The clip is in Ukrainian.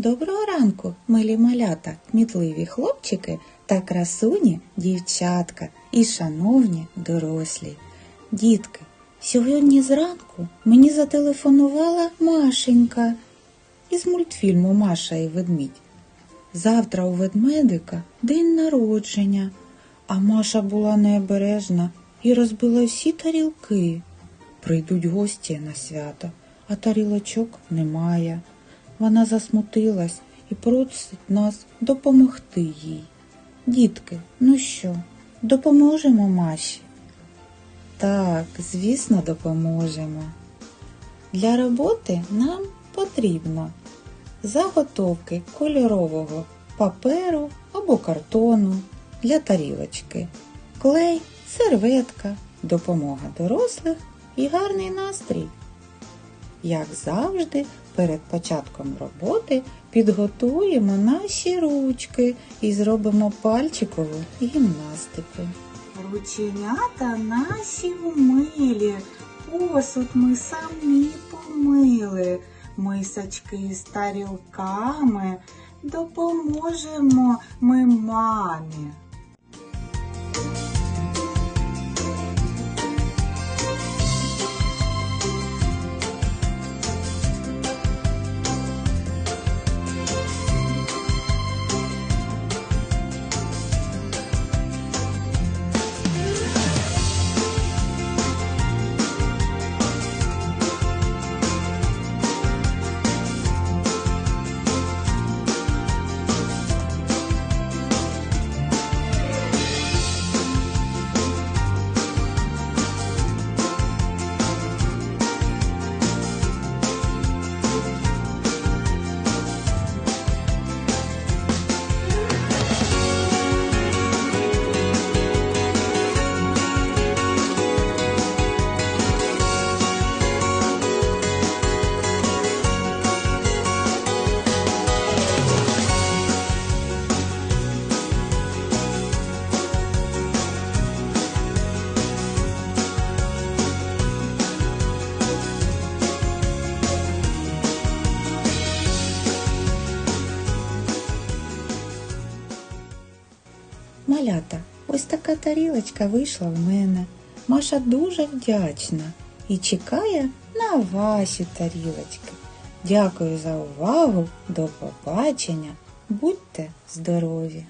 Доброго ранку, милі малята, кмітливі хлопчики та красуні дівчатка і шановні дорослі. Дітки, сьогодні зранку мені зателефонувала Машенька із мультфільму Маша і ведмідь. Завтра у ведмедика день народження, а Маша була необережна і розбила всі тарілки. Прийдуть гості на свято, а тарілочок немає. Вона засмутилась і просить нас допомогти їй. Дітки, ну що, допоможемо Маші? Так, звісно, допоможемо. Для роботи нам потрібно заготовки кольорового паперу або картону для тарілочки, клей, серветка, допомога дорослих і гарний настрій. Як завжди, перед початком роботи підготуємо наші ручки і зробимо пальчикову гімнастику. Рученята наші вмилі, посуд ми самі помили, мисочки з тарілками допоможемо ми мамі. Малята, ось така тарілочка вийшла в мене. Маша дуже вдячна і чекає на ваші тарілочки. Дякую за увагу. До побачення. Будьте здорові!